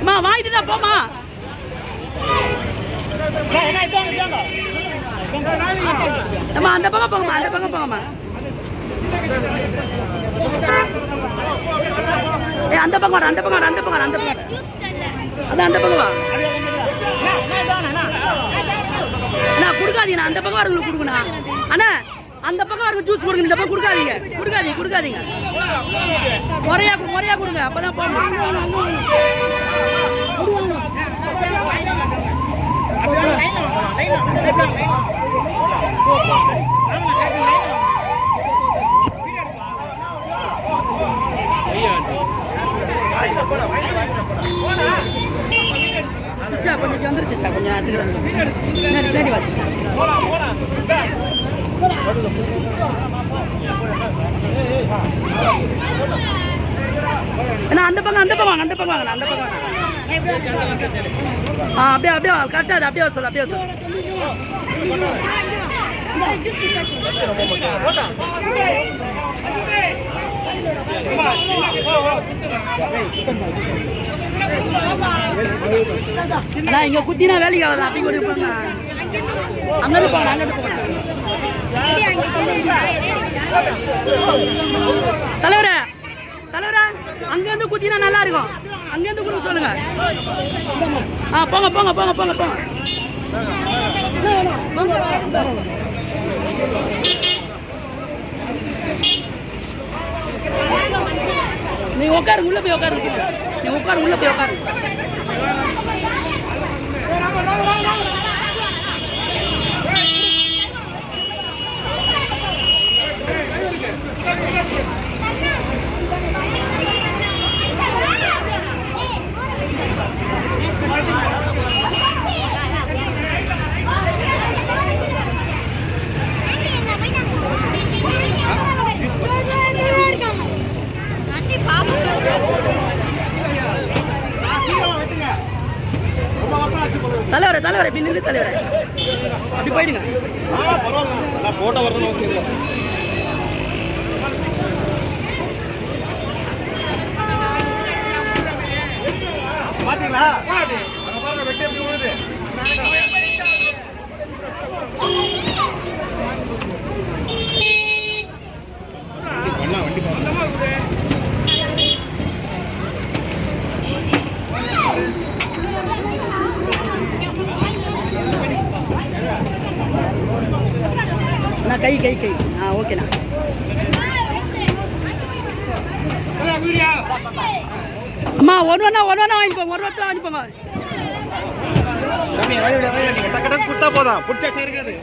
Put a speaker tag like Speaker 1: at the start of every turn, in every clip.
Speaker 1: அம்மா வாங்கிட்டு போமா அம்மா அந்த பக்கம் போங்கம்மா அந்த பக்கம் போங்கம்மா. ஏ அந்த பக்கம் அந்த பக்கம் அந்த பக்கம் அந்த பக்கம். அதான் அந்த பக்கம் அண்ணா கொடுக்காதீங்க அந்த பக்கம் வரவங்களுக்கு கொடுக்கணும் அண்ணா அந்த பக்கம் அவருக்கு ஜூஸ் கொடுங்க இந்த பக்கம் கொடுக்காதீங்க. கொடுக்காதீங்க கொடுக்காதீங்க. முறையா முறையா கொடுங்க அப்பதான் போக சிஸ்டா, கொஞ்சம் வந்துருச்சுட்டா கொஞ்சம் சரி சரி வாசி அண்ணா அந்த பக்கம் அந்த பக்கம் வாங்க அந்த பக்கம் வாங்க அந்த பக்கம் ஆ அப்படியே அப்படியே கரெக்டாக அது அப்படியே சொல்லு அப்படியே சொல்லு. இங்க குத்தினா வேலைக்கு ஆகுது அப்படி கூட அங்கிருந்து போங்க அங்கேருந்து தலைவர தலைவர அங்கேருந்து குத்தினா நல்லா இருக்கும். அங்கேருந்து கொடுக்க சொல்லுங்க. ஆ போங்க போங்க போங்க போங்க போங்க. நீ உட்காரு உள்ள போய் உட்காரு நீ உட்காரு உள்ள போய் உட்காரு தலைவரே தலைவரே நில்லு தலைவரே. அப்படி போயிடுங்க.
Speaker 2: போட்டோ வரணும் பாத்தீங்களா? வெட்டி எப்படி விழுது
Speaker 1: அண்ணா ஆ ஓகேண்ணா அம்மா ஒன்று ஒன்றா ஒன்று ஒன்றா வாங்கிப்போங்க ஒரு ஒருத்தர் வாங்கிப்போங்க
Speaker 2: டக்கு கொடுத்தா போதும் பிடிச்சா இருக்காது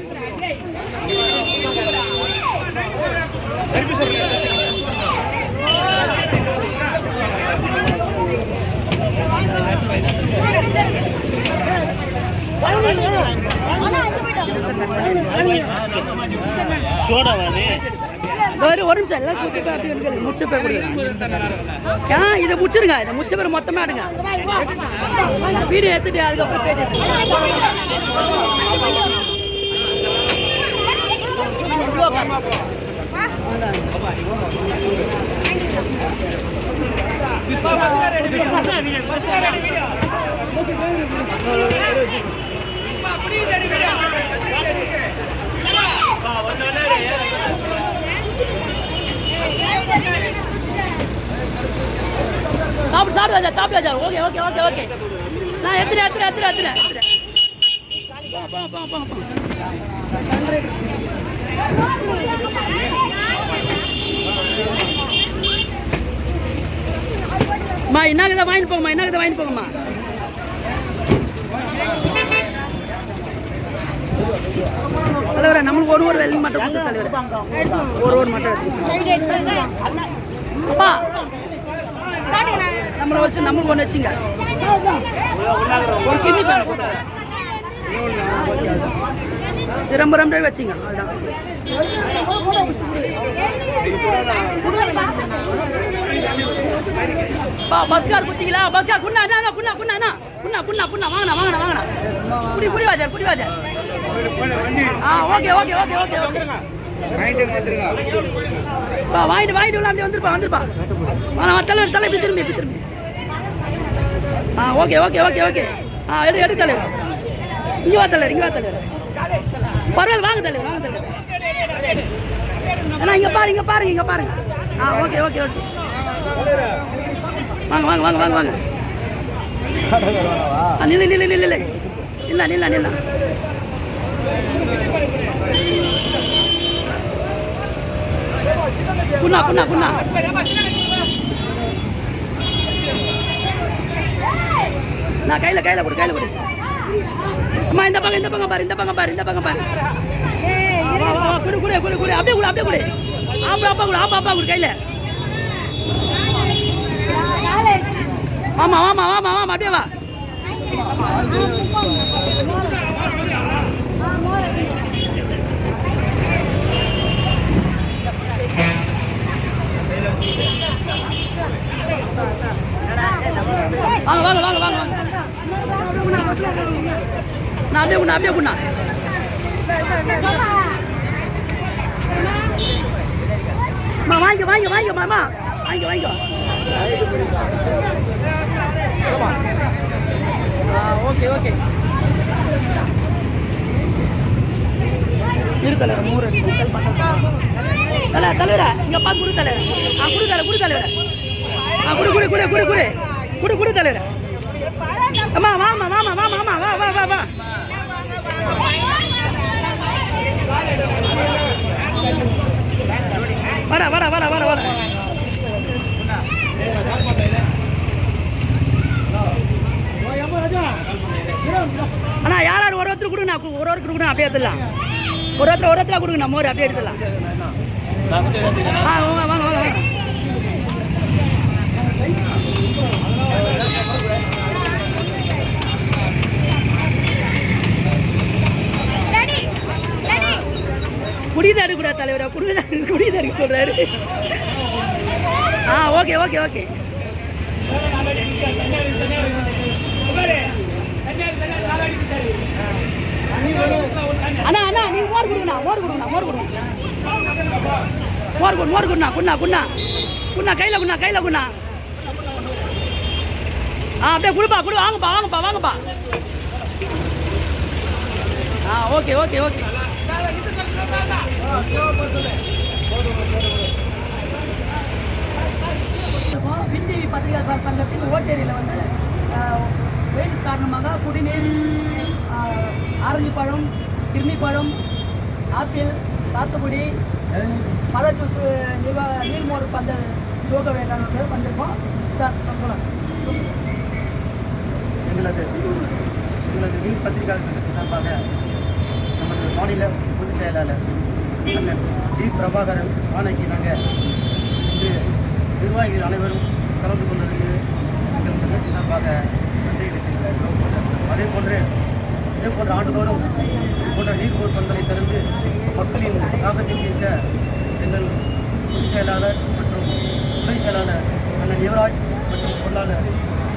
Speaker 1: ஒரு ஒரு நிமிஷம் எல்லாம் கூட்டி போய் அப்படி முடிச்ச பேர் கொடுங்க. ஆ இதை முடிச்சிருங்க இதை முடிச்ச பேர் மொத்தமாக எடுங்க. வீடியோ எடுத்துட்டு அதுக்கப்புறம் பேட்டி எடுத்துங்க சாப்பிடு சாப்பிடு ராஜா சாப்பிடு ராஜா. Okay okay okay okay. நான் எத்தனை எத்தனை எத்தனை எத்தனை? எத்தனை போங்க என்ன கிட்ட வாங்கிட்டு போங்கம்மா என்ன கிட்ட வாங்கிட்டு போங்கம்மா. தலைவரே நம்மளுக்கு ஒரு ஒரு வெள்ளி மட்டும் கொடுத்து தலைவரே. ஒரு ஒரு மட்டும் அப்பா நம்மளை வச்சு நம்மளுக்கு ஒன்று வச்சுங்க. ஒரு கிண்ணி பேன் ரொம்ப ரொம்ப வச்சுங்க அதுதான் பா பஸ்கார் குத்திங்களா? பஸ்கார் குண்ணா குண்ணா குண்ணா புண்ணா புண்ணா புண்ணா வாங்கண்ணா வாங்கண்ணா வாங்கண்ணா. புடி புடி வாஜார் புடி வாஜார் ஆ okay okay okay okay okay. பா வாங்கிட்டு வாங்கிட்டு உள்ள வந்துருப்பா வந்துருப்பா. வாங்க தலைவர் தலை இப்படி திரும்பி இப்படி திரும்பி. ஆ ஓகே ஓகே ஓகே ஓகே. ஆ எடு எடு தலைவர் இங்கே வா தலைவர் இங்கே வா தலைவர் பரவாயில்ல வாங்க தலைவர் வாங்க தலைவர் அண்ணா இங்கே பாருங்க இங்கே பாருங்க இங்கே பாருங்க. ஆ ஓகே ஓகே ஓகே. வாங்க வாங்க வாங்க வாங்க வாங்க. நில்லு நில்லு நில்லு நில்லு. நில்லா நில்லா நில்லா. குண்ணா குண்ணா குண்ணா நான் கையில கையில கொடு கையில கொடு. அம்மா இந்த பக்கம் இந்த பக்கம் பாரு இந்த பக்கம் பாரு இந்த பக்கம் பாரு. குடு குடு குடு குடு. அப்படியே குடு அப்படியே குடு. ஆப்பா அப்பா குடு ஆப்பா அப்பா குடு கையில. ஆமா ஆமா ஆமா ஆமா அப்படியே வா. வாங்க வாங்க வாங்க வாங்க நான் அப்படியே குண்ணா அப்படியே குண்ணா வாங்க வாங்க வாங்க மாமா. வாங்க வாங்க ஓகே ஓகே இரு தலைவர். மூணு தலை தலைவரா. இங்க பார்த்து குடு தலைவர். ஆ குடு தலை குடு தலைவர். ஆ குடு குடு குடு குடு குடு. குடு குடு தலைவர். அம்மா வாமா வாமா வாமா வாமா வா வா வா வா. வாடா வாடா வாடா வாடா வாடா அண்ணா யார் யார் ஒரு ஒருத்தர் கொடுங்கண்ணா கு- ஒரு ஒருத்தர் கொடுங்க அப்படியே எடுத்துடலாம் ஒரு ஒருத்தர் ஒரு ஒருத்தர் கொடுங்கண்ணா மோர் அப்படியே எடுத்துடலாம் ஆ வாங்க வாங்க வாங்க குடிதாடு கூட தலைவரா. குடிதாடு குடிதாடு சொல்றாரு. ஆ ஓகே ஓகே ஓகே அண்ணா அண்ணா நீங்க மோர் கொடுங்கண்ணா மோர் கொடுங்கண்ணா மோர் கொடுங்க. மோர் கொடு மோர் கொடுண்ணா குண்ணா குண்ணா. குண்ணா கையில் குண்ணா கையில் குண்ணா. ஆ அப்படியே கொடுப்பா கொடு வாங்கப்பா வாங்கப்பா வாங்கப்பா. ஆ ஓகே ஓகே ஓகே. பின்டிவி பத்திரிகா சங்கத்தின் ஓட்டேரியில் வந்து வெயில் காரணமாக குடிநீர் ஆரஞ்சு பழம் கிருமி பழம் ஆப்பிள் சாத்துக்குடி பழ ஜூஸ் நிவா நீர்மோர் பந்த யோக வேண்டாம் வந்திருக்கோம். சார் சொல்லுங்கள்
Speaker 2: எங்களது எங்களது நீர் பத்திரிகையாளர் சார்பாக நமது மாநில பொதுச் செயலாளர் அண்ணன் டி பிரபாகரன் ஆணைக்கு நாங்கள் இன்று நிர்வாகிகள் அனைவரும் கலந்து கொண்டதற்கு எங்களுக்கு சார்பாக நன்றி தெரிவித்துள்ளோம் அதே போன்று இதே போன்ற ஆண்டுதோறும் போன்ற போன்ற நீர்மோர் பந்தலை திறந்து மக்களின் தாகத்தை தீர்க்க எங்கள் பொதுச் செயலாளர் மற்றும் துணை செயலாளர் அண்ணன் யுவராஜ் மற்றும் பொருளாளர்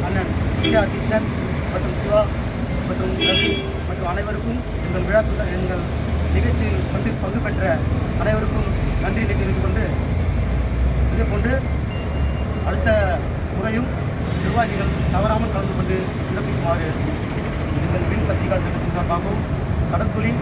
Speaker 2: அண்ணன் பிரியா கிருஷ்ணன் மற்றும் சிவா மற்றும் ரவி மற்றும் அனைவருக்கும் எங்கள் விழா எங்கள் நிகழ்ச்சியில் பங்கு பங்கு பெற்ற அனைவருக்கும் நன்றி தெரிவித்துக் கொண்டு இதேபோன்று அடுத்த முறையும் நிர்வாகிகள் தவறாமல் கலந்து கொண்டு சிறப்பிக்குமாறு সকলেই